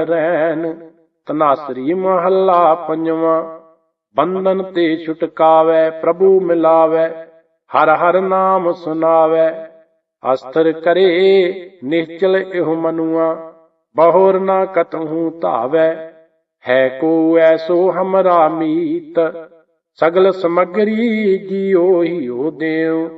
ਰਹਿਣ, ਤਨਾਸਰੀ ਮਹੱਲਾ ਪੰਜਵਾਂ। ਬੰਧਨ ਤੇ ਛੁਟਕਾਵੈ, ਪ੍ਰਭੂ ਮਿਲਾਵੈ, ਹਰ ਹਰ ਨਾਮ ਸੁਨਾਵੈ ਅਸਥਰ ਕਰੇ, ਨਿਸ਼ਚਲ ਇਹੋ ਮਨੁਆ, ਬਹੁਰ ਨਾ ਕਤਹੂ ਧਾਵੈ। ਹੈ ਕੋ ਐਸੋ ਹਮਰਾ ਮੀਤ, ਸਗਲ ਸਮਗਰੀ ਜਿਉ ਹਿਉ ਦੇਉ।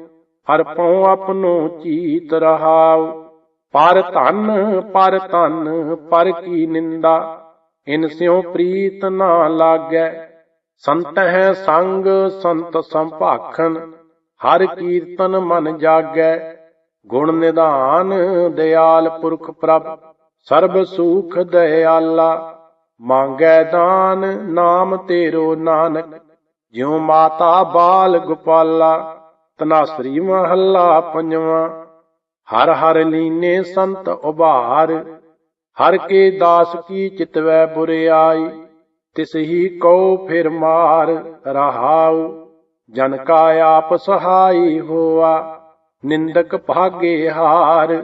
ਹਰ ਪਉ ਆਪਣੋ ਚੀਤ ਰਹਾਉ। ਪਰ ਧਨ ਪਰ ਧਨ, ਪਰ ਕੀ ਨਿੰਦਾ? ਇਨ ਸਿਉ ਪ੍ਰੀਤ ਨਾ ਲਾਗੈ। ਸੰਤ ਹੈ ਸੰਗ, ਸੰਤ ਸੰਭਾਖਨ ਹਰ ਕੀਰਤਨ ਮਨ ਜਾਗੈ। ਗੁਣ ਨਿਧਾਨ, ਦਿਆਲ ਪੁਰਖ ਪ੍ਰਭ, ਸਰਬ ਸੁਖ ਦਇਆਲਾ। ਮੰਗੈ ਦਾਨ, ਨਾਮ ਤੇਰੋ ਨਾਨਕ, ਜਿਉ ਮਾਤਾ ਬਾਲ ਗੋਪਾਲਾ। ਤਨਾਸਰੀ ਮਹੱਲਾ ਪੰਜਵਾਂ। ਹਰ ਹਰ ਲੀਨੇ ਸੰਤ ਉਭਾਰ, ਹਰ ਕੇ ਦਾਸ ਕੀ ਚਿਤਵੈ ਬੁਰਿਆਈ ਤਿਸ ਹੀ ਕਉ ਫਿਰ ਮਾਰ ਰਹਾਉ, ਜਨ ਕਾ ਆਪ ਸਹਾਈ ਹੋਆ, ਨਿੰਦਕ ਭਾਗੇ ਹਾਰ,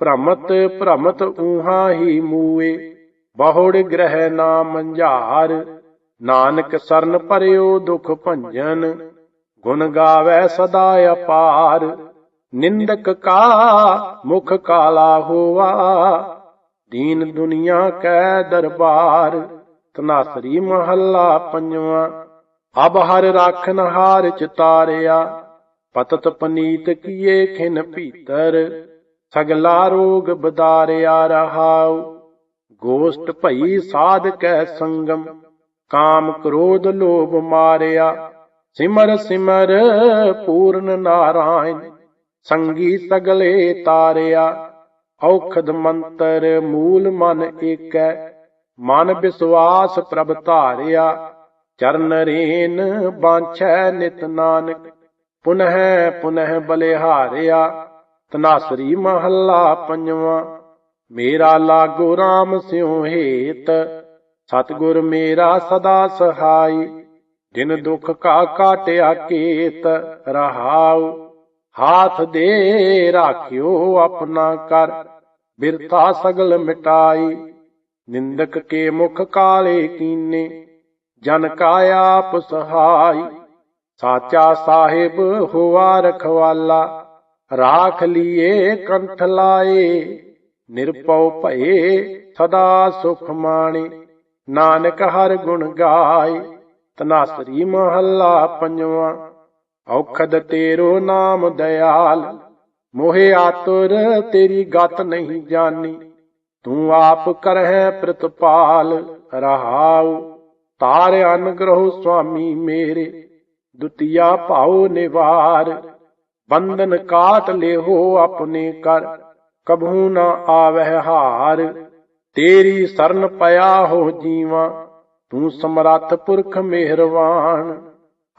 ਭ੍ਰਮਤ ਭ੍ਰਮਤ ਊਹਾ ਹੀ ਮੂਏ, ਬਹੁੜ ਗ੍ਰਹਿ ਨਾ ਮੰਝਾਰ ਨਾਨਕ ਸਰਨ ਪਰਿਓ ਦੁਖ ਭੰਜਨ, ਗੁਣ ਗਾਵੇ ਸਦਾ ਅਪਾਰ। ਨਿੰਦਕ ਕਾ, ਮੁਖ ਕਾਲਾ ਹੋਆ। ਦੀਨ ਦੁਨੀਆ ਕੈ ਦਰਬਾਰ, ਤਨਾਸਰੀ ਮਹੱਲਾ ਪੰਜਵਾਂ। ਅਬ ਹਰ ਰਾਖਨ ਹਾਰ ਚਿਤਾਰਿਆ ਪਤਤ ਪਨੀਤ ਕੀਏ ਖਿਨ ਭੀਤਰ। ਸਗਲਾ ਰੋਗ ਬਦਾਰਿਆ ਰਹਾਉ, ਗੋਸ਼ਟ ਭਈ ਸਾਧ ਕੈ ਸੰਗਮ। ਕਾਮ ਕ੍ਰੋਧ ਲੋਭ ਮਾਰਿਆ, ਸਿਮਰ ਸਿਮਰ ਪੂਰਨ ਨਾਰਾਇਣ। ਸੰਗੀ ਸਗਲੇ ਤਾਰਿਆ, ਔਖਦ ਮੰਤਰ ਮੂਲ ਮਨ ਏਕੈ, ਮਨ ਵਿਸਵਾਸ ਪ੍ਰਭ ਧਾਰਿਆ, ਚਰਨ ਰੇਨ ਬਾਂਛੈ ਨਿਤ ਨਾਨਕ, ਪੁਨਹਿ ਪੁਨਹਿ ਬਲਿਹਾਰਿਆ, ਤਨਾਸਰੀ ਮਹੱਲਾ ਪੰਜਵਾਂ, ਮੇਰਾ ਲਾਗੋ RAM ਸਿਉ ਹੇਤ, ਸਤਿਗੁਰ ਮੇਰਾ ਸਦਾ ਸਹਾਈ, ਜਿਨ ਦੁਖ ਕਾ ਕਾਟਿਆ ਕੇਤ ਰਹਾਉ। ਹਾਥ ਦੇ ਰਾਖਿਓ ਆਪਣਾ ਕਰ ਬਿਰਥਾ ਸਗਲ ਮਿਟਾਈ ਨਿੰਦਕ ਕੇ ਮੁਖ ਕਾਲੇ ਕੀਨੇ ਜਨ ਕਾ ਆਪ ਸਹਾਈ ਸਾਚਾ ਸਾਹਿਬ ਹੋਆ ਰਖਵਾਲਾ ਰਾਖ ਲੀਏ ਕੰਠ ਲਾਏ ਨਿਰਪਉ ਭਏ ਸਦਾ ਸੁਖ ਮਾਣੇ ਨਾਨਕ ਹਰ ਗੁਣ ਗਾਏ ਤਨਾਸਰੀ ਮਹੱਲਾ ਪੰਜਵਾਂ ਔਖਦ ਤੇਰੋ ਨਾਮ ਦਇਆਲ ਮੋਹਿ ਆਤੁਰ, ਤੇਰੀ ਗਤ ਨਹੀਂ ਜਾਣੀ ਤੂੰ ਆਪ ਕਰਹਿ ਪ੍ਰਤਪਾਲ, ਰਹਾਉ। ਤਾਰ ਅਨਗ੍ਰਹ ਸੁਆਮੀ ਮੇਰੇ, ਦੁਤੀਆ ਭਾਉ ਨਿਵਾਰ। ਬੰਧਨ ਕਾਟ ਲੇਹੋ ਆਪਣੇ ਕਰ ਕਬਹੂ ਨਾ ਆਵਹਿ ਹਾਰ। ਤੇਰੀ ਸਰਨ ਪਿਆ ਹੋ ਜੀਵਾ, ਤੂੰ ਸਮਰੱਥ ਪੁਰਖ ਮਿਹਰਵਾਨ।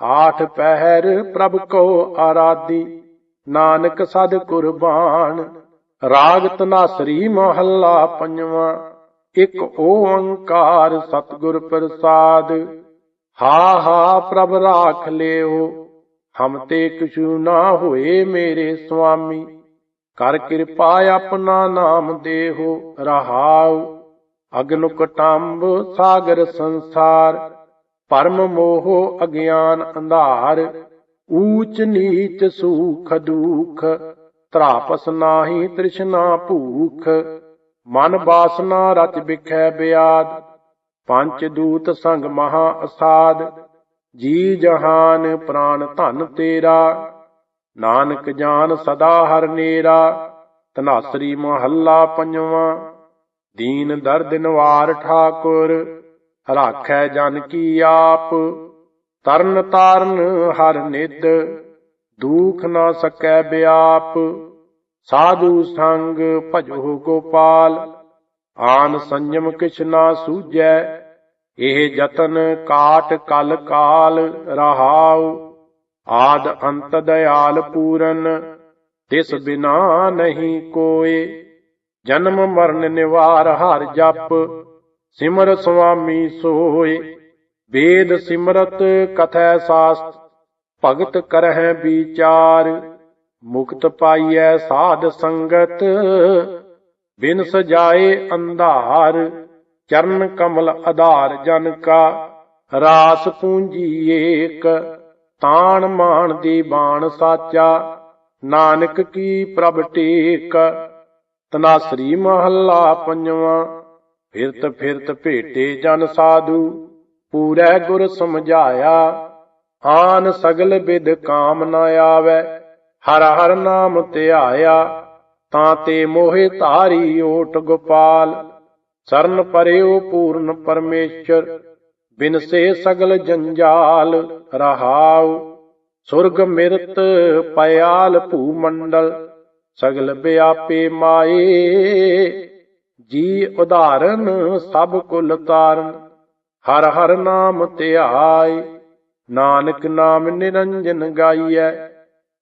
ਆਠ ਪਹਿਰ ਪ੍ਰਭ ਕੋ ਆਰਾਧੀ। ਨਾਨਕ ਸਦ ਕੁਰਬਾਨ। ਰਾਗ ਤਨਾਸਰੀ ਮਹੱਲਾ ਪੰਜਵਾਂ। ਇੱਕ ਓੰਕਾਰ ਸਤਿਗੁਰ ਪ੍ਰਸਾਦ। ਹਾ ਹਾ ਪ੍ਰਭ ਰਾਖ ਲਿਓ। ਹਮ ਤੇ ਕਿਛੂ ਨਾ ਹੋਏ ਮੇਰੇ ਸੁਆਮੀ। ਕਰ ਕਿਰਪਾ ਆਪਣਾ ਨਾਮ ਦੇਹੋ, ਰਹਾਉ। ਅਗਨ ਕਟੰਬ ਸਾਗਰ ਸੰਸਾਰ। ਪਰਮ ਮੋਹ ਅਗਿਆਨ ਅੰਧਾਰ, ਊਚ ਨੀਚ ਸੂਖ ਦੁਖ, ਤਰਾਪਸ ਨਾਹੀ ਤ੍ਰਿਸ਼ਨਾ ਭੂਖ, ਮਨ ਬਾਸਨਾ ਰਚ ਬਿਖੈ ਬਿਆਦ, ਪੰਚ ਦੂਤ ਸੰਗ ਮਹਾ ਅਸਾਦ, ਜੀ ਜਹਾਨ ਪ੍ਰਾਨ ਧਨ ਤੇਰਾ, ਨਾਨਕ ਜਾਨ ਸਦਾ ਹਰ ਨੇਰਾ ਤਨਾਸਰੀ ਮਹੱਲਾ ਪੰਜਵਾਂ, ਦੀਨ ਦਰਦ ਨਿਵਾਰ ਠਾਕੁਰ ਰਾਖੈ ਜਨ ਕੀ ਆਪ, ਤਰਨ ਤਾਰਨ ਹਰ ਨਿਦ ਦੂਖ ਨਾ ਸਕੈ ਬਿਆਪ, ਸਾਧੂ ਸੰਗ ਭਜੋ ਗੋਪਾਲ, ਆਨ ਸੰਜਮ ਕਿਛ ਨਾ ਸੂਝੈ, ਇਹ ਯਤਨ ਕਾਟ ਕਲ ਕਾਲ ਰਹਾਉ, ਆਦ ਅੰਤ ਦਇਆਲ ਪੂਰਨ, ਤਿਸ ਬਿਨਾ ਨਹੀਂ ਕੋਏ, ਜਨਮ ਮਰਨ ਨਿਵਾਰ ਹਰ ਜਪ ਸਿਮਰ ਸੁਆਮੀ ਸੋਏ। ਵੇਦ ਸਿਮਰਤ ਕਥੈ ਸਾਸਤ, ਭਗਤ ਕਰਹਿ ਵਿਚਾਰ। ਮੁਕਤ ਪਾਈਐ ਸਾਧ ਸੰਗਤ ਬਿਨ ਸਜਾਏ ਅੰਧਾਰ। ਚਰਨ ਕਮਲ ਆਧਾਰ ਜਨ ਕਾ, ਰਾਸ ਪੂੰਜੀ ਏਕ। ਤਾਣ ਮਾਨ ਦੀ ਬਾਣ ਸਾਚਾ, ਨਾਨਕ ਕੀ ਪ੍ਰਭ ਟੇਕ। ਤਨਾਸਰੀ ਮਹੱਲਾ ਪੰਜਵਾਂ ਫਿਰਤ ਫਿਰਤ ਭੇਟੇ ਜਨ ਸਾਧੂ, ਪੂਰੈ ਗੁਰ ਸਮਝਾਇਆ, ਆਨ ਸਗਲ ਬਿਦ ਕਾਮ ਨ ਆਵੈ, ਹਰ ਹਰ ਨਾਮ ਧਿਆਇਆ ਤਾਂ ਤੇ ਮੋਹਿ ਧਾਰੀ ਓਟ ਗੋਪਾਲ, ਸਰਨ ਪਰਿਓ ਪੂਰਨ ਪਰਮੇਸ਼ਰ, ਬਿਨ ਸੇ ਸਗਲ ਜੰਜਾਲ ਰਹਾਉ, ਸੁਰਗ ਮਿਰਤ ਪਿਆਲ ਭੂ ਮੰਡਲ ਸਗਲ ਵਿਆਪੇ ਮਾਏ ਜੀ ਉਦਾਹਰਨ ਸਭ ਕੁਲ ਤਾਰਨ, ਹਰ ਹਰ ਨਾਮ ਧਿਆਏ ਨਾਨਕ ਨਾਮ ਨਿਰੰਜਨ ਗਾਈਐ,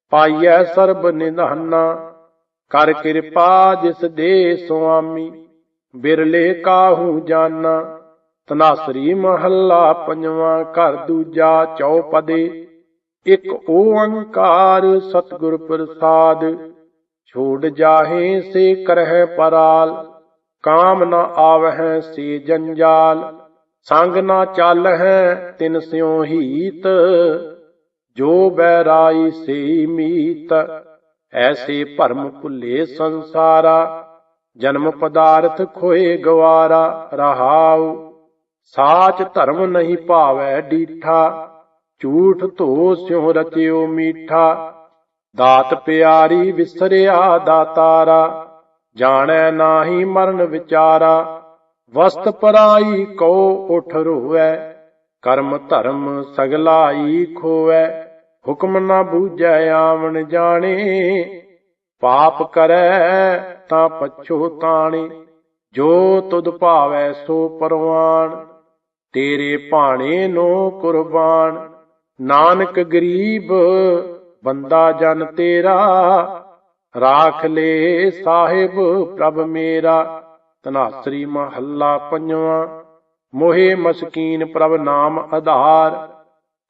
ਪਾਈਐ ਸਰਬ ਨਿਧਾਨਾ। ਕਰ ਕਿਰਪਾ ਜਿਸ ਦੇ ਸੁਆਮੀ, ਬਿਰਲੇ ਕਾਹੂ ਜਾਨਾ। ਤਨਾਸਰੀ ਮਹੱਲਾ ਪੰਜਵਾਂ ਘਰ ਦੂਜਾ ਚੌਪਦੇ। ਇੱਕ ਓੰਕਾਰ ਸਤਿਗੁਰ ਪ੍ਰਸਾਦ, ਛੋੜ ਜਾਹੇ ਸੇ ਕਰਹਿ ਪਰਾਲ। ਕਾਮ ਨ ਆਵਹਿ ਸੇ ਜੰਜਾਲ, ਸੰਗ ਨਾ ਚਾਲਹਿ ਤਿਨ ਸਿਉ ਹੀਤ। ਜੋ ਬੈਰਾਈ ਸੇ ਮੀਤ, ਐਸੇ ਭਰਮ ਭੁੱਲੇ ਸੰਸਾਰਾ। ਜਨਮ ਪਦਾਰਥ ਖੋਏ ਗਵਾਰਾ, ਰਹਾਉ। ਸਾਚ ਧਰਮ ਨਹੀਂ ਭਾਵੈ ਡੀਠਾ, ਝੂਠ ਧੋ ਸਿਉ ਰਚਿਓ ਮੀਠਾ। ਦਾਤ ਪਿਆਰੀ ਵਿਸਰਿਆ ਦਾਤਾਰਾ। ਜਾਣੈ ਨਾਹੀ ਮਰਨ ਵਿਚਾਰਾ, ਵਸਤ ਪਰਾਈ ਕੋ ਉਠ ਰੋਵੈ, ਕਰਮ ਧਰਮ ਸਗਲਾਈ ਖੋਵੈ, ਹੁਕਮ ਨਾ ਬੂਝੈ ਆਵਣ ਜਾਣੇ, ਪਾਪ ਕਰੈ ਤਾਂ ਪਛੋਤਾਣੇ ਜੋ ਤੁਧ ਭਾਵੈ ਸੋ ਪਰਵਾਨ ਤੇਰੇ ਭਾਣੇ ਨੋ ਕੁਰਬਾਨ ਨਾਨਕ ਗਰੀਬ ਬੰਦਾ ਜਨ ਤੇਰਾ ਰਾਖ ਲੇ ਸਾਹਿਬ ਪ੍ਰਭ ਮੇਰਾ ਤਨਾਸਰੀ ਮਹੱਲਾ ਪੰਜਵਾਂ। ਮੋਹਿ ਮਸਕੀਨ ਪ੍ਰਭ ਨਾਮ ਆਧਾਰ,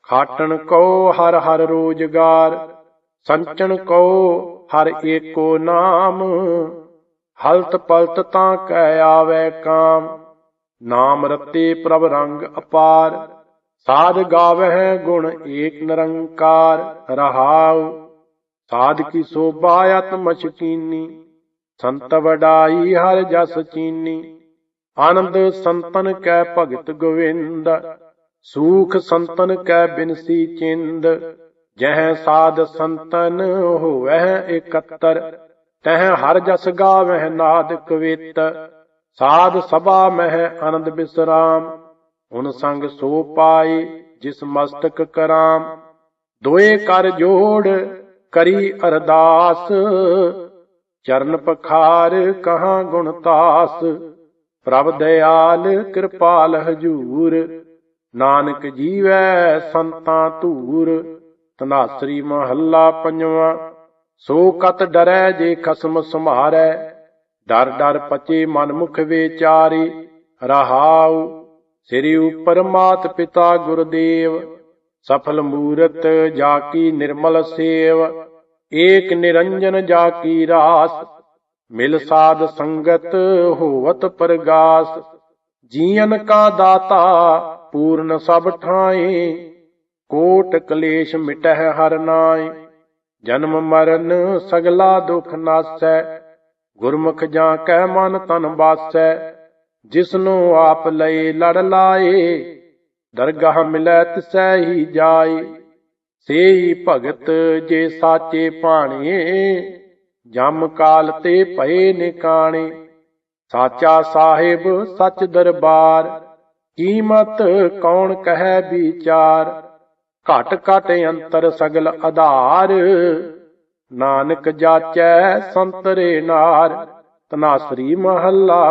ਖਾਟਣ ਕੋ ਹਰ ਹਰ ਰੋਜਗਾਰ, ਸੰਚਣ ਕੋ ਹਰ ਏਕੋ ਨਾਮ। ਹਲਤ ਪਲਤ ਤਾਂ ਕਹਿ ਆਵੇ ਕਾਮ, ਨਾਮ ਰਤੇ ਪ੍ਰਭ ਰੰਗ ਅਪਾਰ। ਸਾਧ ਗਾਵਹਿ ਗੁਣ ਏਕ ਨਿਰੰਕਾਰ, ਰਹਾਉ ਸਾਧ ਕੀ ਸੋਭਾ ਆਤਮ ਚਕੀਨੀ ਸੰਤ ਵਡਾਈ ਹਰ ਜਸ ਚੀਨੀ। ਆਨੰਦ ਸੰਤਨ ਕੈ ਭਗਤ ਗੋਵਿੰਦ, ਸੂਖ ਸੰਤਨ ਕੈ ਬਿਨਸੀ ਚਿੰਦ। ਜਹ ਸਾਧ ਸੰਤਨ ਹੋਵਹਿ ਇਕੱਤਰ, ਤਹ ਹਰ ਜਸ ਗਾਵਹਿ ਨਾਦ ਕਵਿਤ ਸਾਧ ਸਭਾ ਮਹਿ ਆਨੰਦ ਬਿਸਰਾਮ, ਹੁਣ ਸੰਗ ਸੋ ਪਾਈ ਜਿਸ ਮਸਤਕ ਕਰਾਮ। ਦੋਏ ਕਰ ਜੋੜ ਕਰੀ ਅਰਦਾਸ। ਚਰਨ ਪਖਾਰ ਕਹਾ ਗੁਣ ਤਾਸ। ਪ੍ਰਭ ਦਇਆਲ ਕਿਰਪਾਲ ਹਜੂਰ। ਨਾਨਕ ਜੀਵੈ ਸੰਤਾਂ ਧੂਰ। ਤਨਾਸਰੀ ਮਹੱਲਾ ਪੰਜਵਾਂ। ਸੋ ਕਤ ਡਰੈ ਜੇ ਖਸਮ ਸੰਭਾਰੈ। ਡਰ ਡਰ ਪਚੇ ਮਨ ਮੁਖ ਵਿਚਾਰੀ। ਰਹਾਉ ਸ੍ਰੀ ਉਪਰ ਮਾਤ ਪਿਤਾ ਗੁਰਦੇਵ। ਸਫਲ ਮੂਰਤ ਜਾ ਕੀ ਨਿਰਮਲ ਸੇਵ, ਏਕ ਨਿਰੰਜਨ ਜਾ ਕੀ ਰਾਸ। ਮਿਲ ਸਾਧ ਸੰਗਤ ਹੋਵਤ ਪ੍ਰਗਾਸ ਜੀਵਨ ਕਾ ਦਾਤਾ ਪੂਰਨ ਸਭ ਠਾਏ। ਕੋਟ ਕਲੇਸ਼ ਮਿਟਹਿ ਹਰ ਨਾਏ, ਜਨਮ ਮਰਨ ਸਗਲਾ ਦੁਖ ਨਾਸੈ। ਗੁਰਮੁਖ ਜਾਂ ਕਹਿ ਮਨ ਤਨ ਬਾਸੈ, ਜਿਸਨੂੰ ਆਪ ਲਏ ਲੜ ਲਾਏ। ਦਰਗਾਹ ਮਿਲੈ ਤਿਸੈ ਹੀ ਜਾਏ, ਸੇਈ ਭਗਤ ਜੇ ਸਾਚੇ ਭਾਣੇ, ਜਮ ਕਾਲ ਤੇ ਭਏ ਨਿਕਾਣੇ। ਸਾਚਾ ਸਾਹਿਬ ਸਚ ਦਰਬਾਰ, ਕੀਮਤ ਕੌਣ ਕਹੈ ਵਿਚਾਰ? ਘਟ ਘਟ ਅੰਤਰ ਸਗਲ ਆਧਾਰ, ਨਾਨਕ ਜਾਚੈ ਸੰਤਰੇ ਨਾਰ। ਤਨਾਸਰੀ ਮਹੱਲਾ